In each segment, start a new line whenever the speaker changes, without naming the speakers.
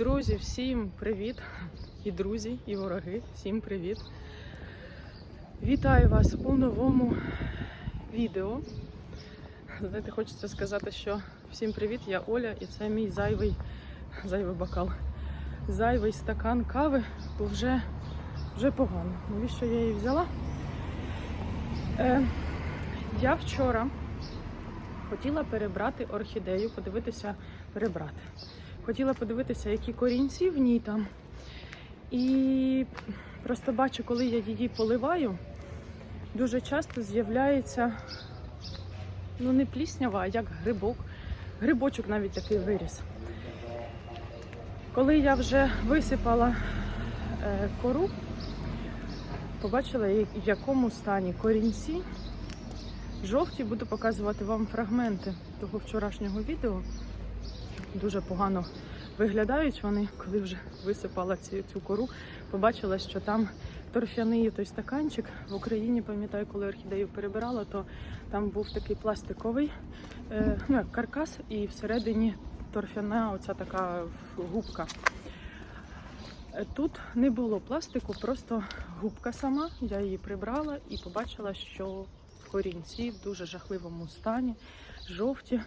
Друзі, всім привіт! І друзі, і вороги, всім привіт! Вітаю вас у новому відео. Знаєте, хочеться сказати, що всім привіт, я Оля, і це мій зайвий, зайвий бокал, зайвий стакан кави, бо вже, вже погано. Навіщо я її взяла? Е, я вчора хотіла перебрати орхідею, подивитися, перебрати. Хотіла подивитися, які корінці в ній там. І просто бачу, коли я її поливаю, дуже часто з'являється, ну не пліснява, а як грибок. Грибочок навіть такий виріс. Коли я вже висипала е, кору, побачила, в якому стані корінці. Жовті буду показувати вам фрагменти того вчорашнього відео. Дуже погано виглядають вони, коли вже висипала цю, цю кору. Побачила, що там торфяний той стаканчик. В Україні, пам'ятаю, коли орхідею перебирала, то там був такий пластиковий е, ну, каркас, і всередині торфяна оця така губка. Е, Тут не було пластику, просто губка сама. Я її прибрала і побачила, що корінці в дуже жахливому стані, жовті.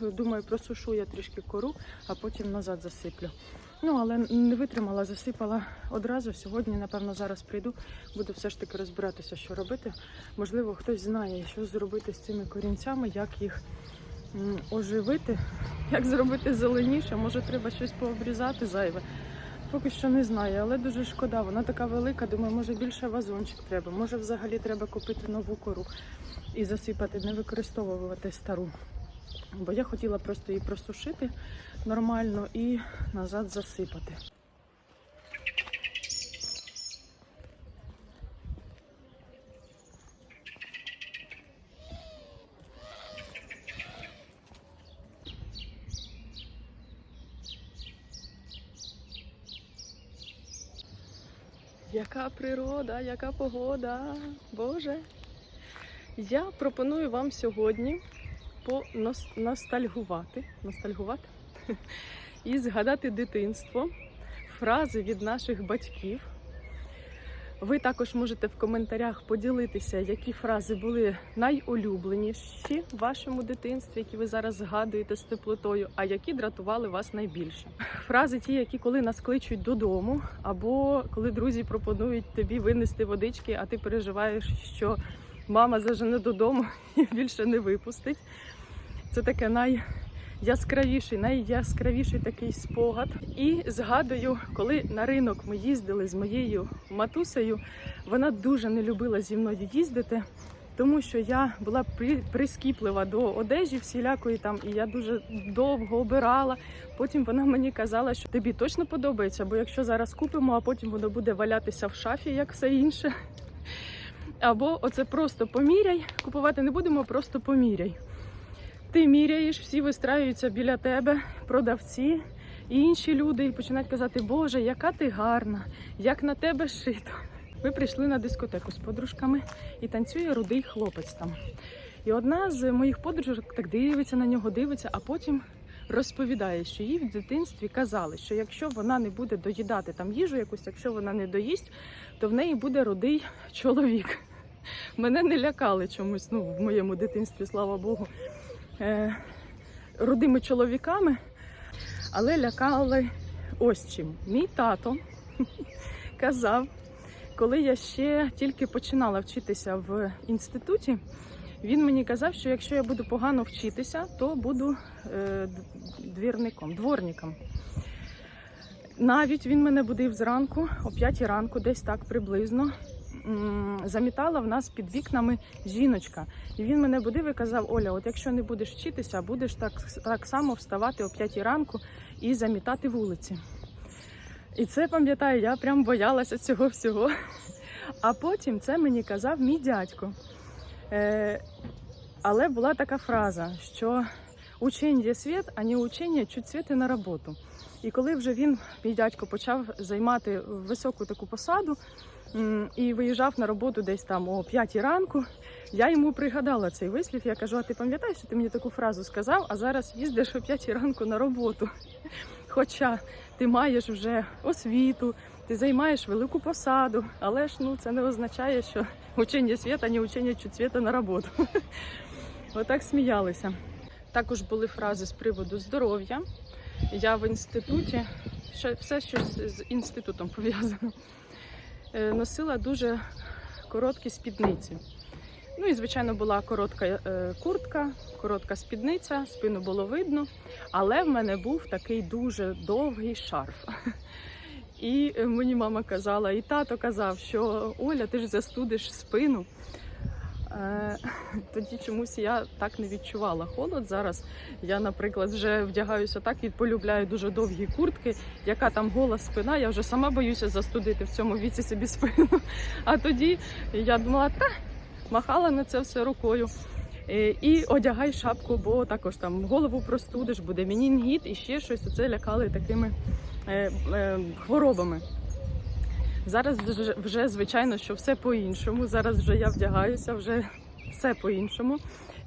Думаю, просушу я трішки кору, а потім назад засиплю. Ну, але не витримала, засипала одразу. Сьогодні, напевно, зараз прийду, буду все ж таки розбиратися, що робити. Можливо, хтось знає, що зробити з цими корінцями, як їх оживити, як зробити зеленіше. Може, треба щось пообрізати зайве. Поки що не знаю, але дуже шкода. Вона така велика. Думаю, може більше вазончик треба. Може, взагалі треба купити нову кору і засипати, не використовувати стару. Бо я хотіла просто її просушити нормально і назад засипати. Яка природа, яка погода, Боже. Я пропоную вам сьогодні поностальгувати, ностальгувати і згадати дитинство, фрази від наших батьків. Ви також можете в коментарях поділитися, які фрази були найулюбленіші в вашому дитинстві, які ви зараз згадуєте з теплотою, а які дратували вас найбільше. Фрази ті, які коли нас кличуть додому, або коли друзі пропонують тобі винести водички, а ти переживаєш, що мама зажене додому і більше не випустить. Це таке найяскравіший, найяскравіший такий спогад. І згадую, коли на ринок ми їздили з моєю матусею, вона дуже не любила зі мною їздити, тому що я була при- прискіплива до одежі всілякої там, і я дуже довго обирала. Потім вона мені казала, що тобі точно подобається, бо якщо зараз купимо, а потім воно буде валятися в шафі, як все інше. Або оце просто поміряй, купувати не будемо, просто поміряй. Ти міряєш, всі вистраюються біля тебе, продавці і інші люди, і починають казати, Боже, яка ти гарна, як на тебе шито. Ми прийшли на дискотеку з подружками і танцює рудий хлопець там. І одна з моїх подружок так дивиться на нього, дивиться, а потім розповідає, що їй в дитинстві казали, що якщо вона не буде доїдати там їжу якусь, якщо вона не доїсть, то в неї буде рудий чоловік. Мене не лякали чомусь, ну, в моєму дитинстві, слава Богу, е, рудими чоловіками, але лякали ось чим. Мій тато казав, коли я ще тільки починала вчитися в інституті, він мені казав, що якщо я буду погано вчитися, то буду е, двірником, дворником. Навіть він мене будив зранку, о 5 ранку, десь так приблизно. Замітала в нас під вікнами жіночка. І він мене будив і казав: Оля, от якщо не будеш вчитися, будеш так, так само вставати о 5 ранку і замітати вулиці. І це пам'ятаю, я прям боялася цього всього. А потім це мені казав мій дядько. Е, але була така фраза, що учень є світ, а не учення чуть світи на роботу. І коли вже він, мій дядько, почав займати високу таку посаду і виїжджав на роботу десь там о 5 ранку. Я йому пригадала цей вислів. Я кажу: а ти пам'ятаєш, що ти мені таку фразу сказав, а зараз їздиш о 5 ранку на роботу. Хоча ти маєш вже освіту, ти займаєш велику посаду, але ж ну це не означає, що учення світа, не учення чуть на роботу. Отак сміялися. Також були фрази з приводу здоров'я. Я в інституті, все, що з, інститутом пов'язано, носила дуже короткі спідниці. Ну і, звичайно, була коротка е, куртка, коротка спідниця, спину було видно, але в мене був такий дуже довгий шарф. І е, мені мама казала, і тато казав, що Оля, ти ж застудиш спину. Е, Тоді чомусь я так не відчувала холод. Зараз я, наприклад, вже вдягаюся так і полюбляю дуже довгі куртки. Яка там гола спина, я вже сама боюся застудити в цьому віці собі спину. А тоді я думала, та махала на це все рукою. Е, І одягай шапку, бо також там голову простудиш, буде менінгіт і ще щось. Оце лякали такими е, хворобами. Зараз вже, звичайно, що все по-іншому. Зараз вже я вдягаюся, вже все по-іншому.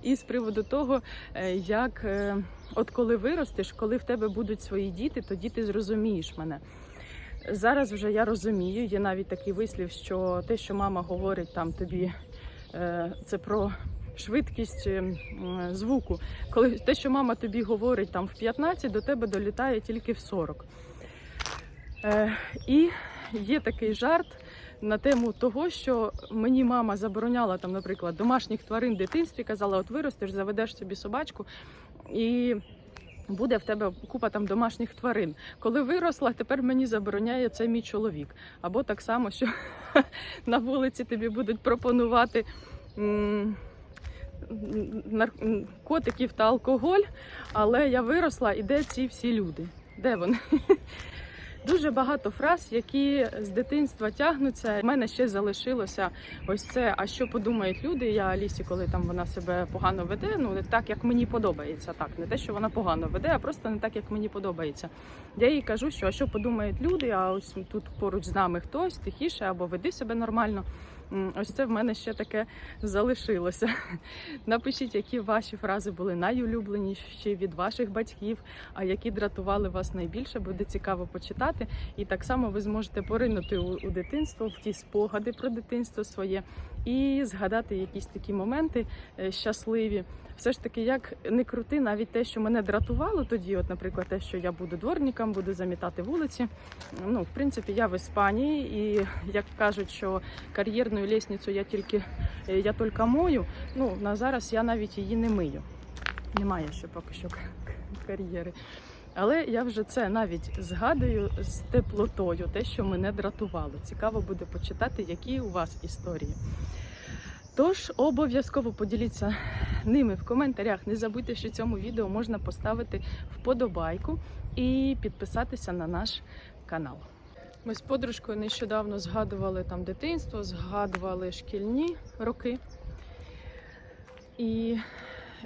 І з приводу того, е, як е, от коли виростеш, коли в тебе будуть свої діти, тоді ти зрозумієш мене. Зараз вже я розумію, є навіть такий вислів, що те, що мама говорить там тобі, е, це про швидкість звуку. Коли те, що мама тобі говорить там в 15, до тебе долітає тільки в 40. Е, І є такий жарт на тему того, що мені мама забороняла там, наприклад, домашніх тварин в дитинстві, казала, от виростеш, заведеш собі собачку і. Буде в тебе купа там домашніх тварин. Коли виросла, тепер мені забороняє це мій чоловік. Або так само, що на вулиці тобі будуть пропонувати м, нар- м, котиків та алкоголь. Але я виросла, і де ці всі люди? Де вони? Дуже багато фраз, які з дитинства тягнуться. У мене ще залишилося ось це. А що подумають люди? Я Алісі, коли там вона себе погано веде, ну не так, як мені подобається. Так, не те, що вона погано веде, а просто не так, як мені подобається. Я їй кажу, що а що подумають люди, а ось тут поруч з нами хтось тихіше або веди себе нормально. Ось це в мене ще таке залишилося. Напишіть, які ваші фрази були найулюбленіші від ваших батьків, а які дратували вас найбільше, буде цікаво почитати. І так само ви зможете поринути у дитинство, в ті спогади про дитинство своє і згадати якісь такі моменти е, щасливі. Все ж таки, як не крути, навіть те, що мене дратувало тоді, от, наприклад, те, що я буду дворником, буду замітати вулиці. Ну, в принципі, я в Іспанії, і як кажуть, що кар'єрну лісницю я тільки е, я тільки мою. Ну на зараз я навіть її не мию. Немає ще поки що кар'єри. Але я вже це навіть згадую з теплотою, те, що мене дратувало. Цікаво буде почитати, які у вас історії. Тож обов'язково поділіться ними в коментарях. Не забудьте, що цьому відео можна поставити вподобайку і підписатися на наш канал. Ми з подружкою нещодавно згадували там дитинство, згадували шкільні роки. І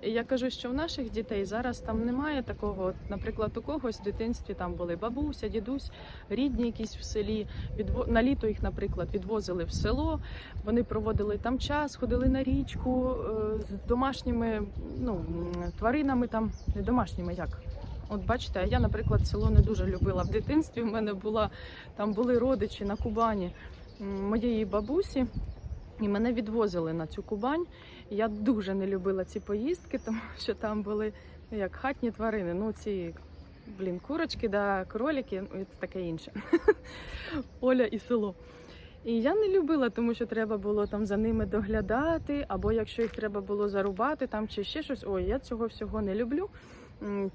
я кажу, що в наших дітей зараз там немає такого. Наприклад, у когось в дитинстві там були бабуся, дідусь, рідні якісь в селі. Відво... На літо їх, наприклад, відвозили в село. Вони проводили там час, ходили на річку е, з домашніми ну, тваринами, там не домашніми як. От бачите, я, наприклад, село не дуже любила в дитинстві. У мене була там були родичі на Кубані моєї бабусі, і мене відвозили на цю Кубань. Я дуже не любила ці поїздки, тому що там були ну, як хатні тварини. Ну, ці блін, курочки, да, кролики ну, таке інше. Оля і село. І я не любила, тому що треба було там за ними доглядати, або якщо їх треба було зарубати там чи ще щось. Ой, я цього всього не люблю.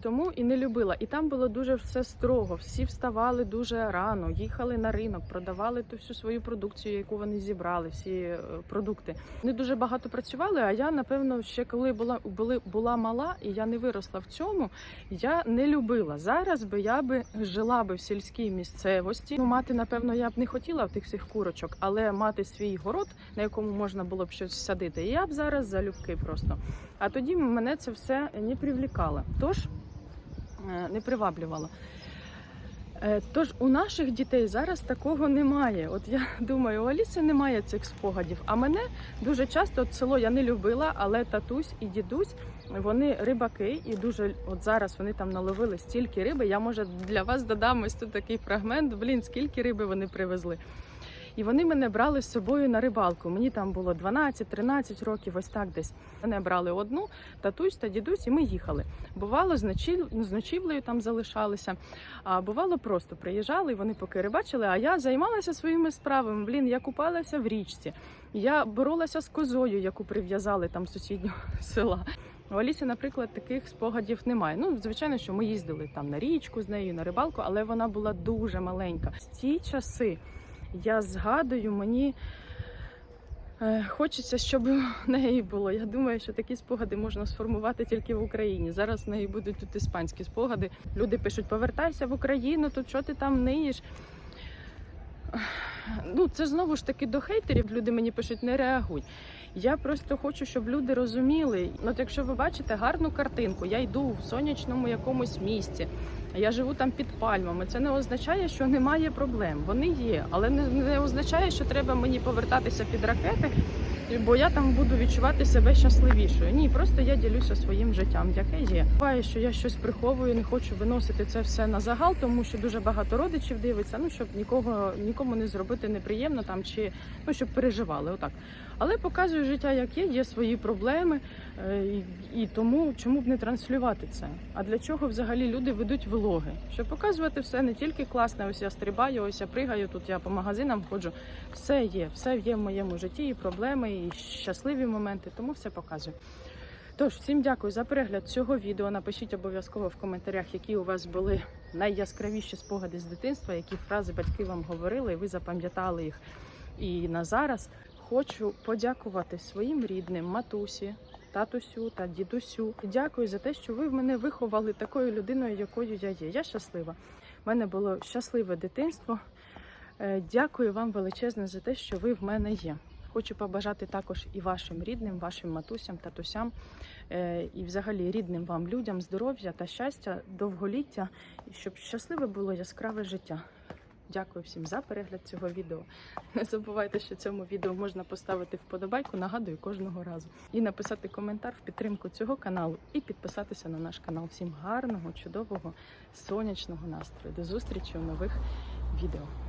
Тому і не любила. І там було дуже все строго. Всі вставали дуже рано, їхали на ринок, продавали ту всю свою продукцію, яку вони зібрали, всі е, продукти. Не дуже багато працювали. А я, напевно, ще коли була були, була мала, і я не виросла в цьому, я не любила. Зараз би я би жила би в сільській місцевості. Ну, мати, напевно, я б не хотіла тих всіх курочок, але мати свій город, на якому можна було б щось садити, я б зараз залюбки просто. А тоді мене це все не привлікало. Тож е, не приваблювало. Е, Тож у наших дітей зараз такого немає. От я думаю, у Аліси немає цих спогадів. А мене дуже часто от село я не любила, але татусь і дідусь вони рибаки, і дуже от зараз вони там наловили стільки риби. Я може для вас додам ось тут такий фрагмент. Блін, скільки риби вони привезли. І вони мене брали з собою на рибалку. Мені там було 12-13 років, ось так десь. Мене брали одну, татусь та дідусь, і ми їхали. Бувало, з ночів... з ночівлею там залишалися. А бувало, просто приїжджали, і вони поки рибачили, а я займалася своїми справами. Блін, я купалася в річці. Я боролася з козою, яку прив'язали там з сусіднього села. У Алісі, наприклад, таких спогадів немає. Ну, звичайно, що ми їздили там на річку з нею, на рибалку, але вона була дуже маленька. З ті часи я згадую, мені е, хочеться, щоб в неї було. Я думаю, що такі спогади можна сформувати тільки в Україні. Зараз в неї будуть тут іспанські спогади. Люди пишуть: повертайся в Україну, тут що ти там ниєш. Ну, це знову ж таки до хейтерів. Люди мені пишуть, не реагуй. Я просто хочу, щоб люди розуміли. От якщо ви бачите гарну картинку, я йду в сонячному якомусь місці, я живу там під пальмами. Це не означає, що немає проблем. Вони є, але не, означає, що треба мені повертатися під ракети, бо я там буду відчувати себе щасливішою. Ні, просто я ділюся своїм життям, яке є. Буває, що я щось приховую, не хочу виносити це все на загал, тому що дуже багато родичів дивиться. Ну щоб нікого нікому не зробити неприємно там чи ну щоб переживали. Отак. Але показую життя, як є, є свої проблеми, е, і тому чому б не транслювати це? А для чого взагалі люди ведуть влоги? Щоб показувати все не тільки класне, ось я стрибаю, ось я пригаю, тут я по магазинам ходжу. Все є, все є в моєму житті, і проблеми, і щасливі моменти, тому все показую. Тож, всім дякую за перегляд цього відео. Напишіть обов'язково в коментарях, які у вас були найяскравіші спогади з дитинства, які фрази батьки вам говорили, і ви запам'ятали їх. І на зараз хочу подякувати своїм рідним матусі, татусю та дідусю. Дякую за те, що ви в мене виховали такою людиною, якою я є. Я щаслива. У мене було щасливе дитинство. Е, Дякую вам величезне за те, що ви в мене є. Хочу побажати також і вашим рідним, вашим матусям, татусям, е, і взагалі рідним вам людям здоров'я та щастя, довголіття, і щоб щасливе було яскраве життя. Дякую всім за перегляд цього відео. Не забувайте, що цьому відео можна поставити вподобайку, нагадую кожного разу, і написати коментар в підтримку цього каналу, і підписатися на наш канал. Всім гарного, чудового, сонячного настрою. До зустрічі у нових відео.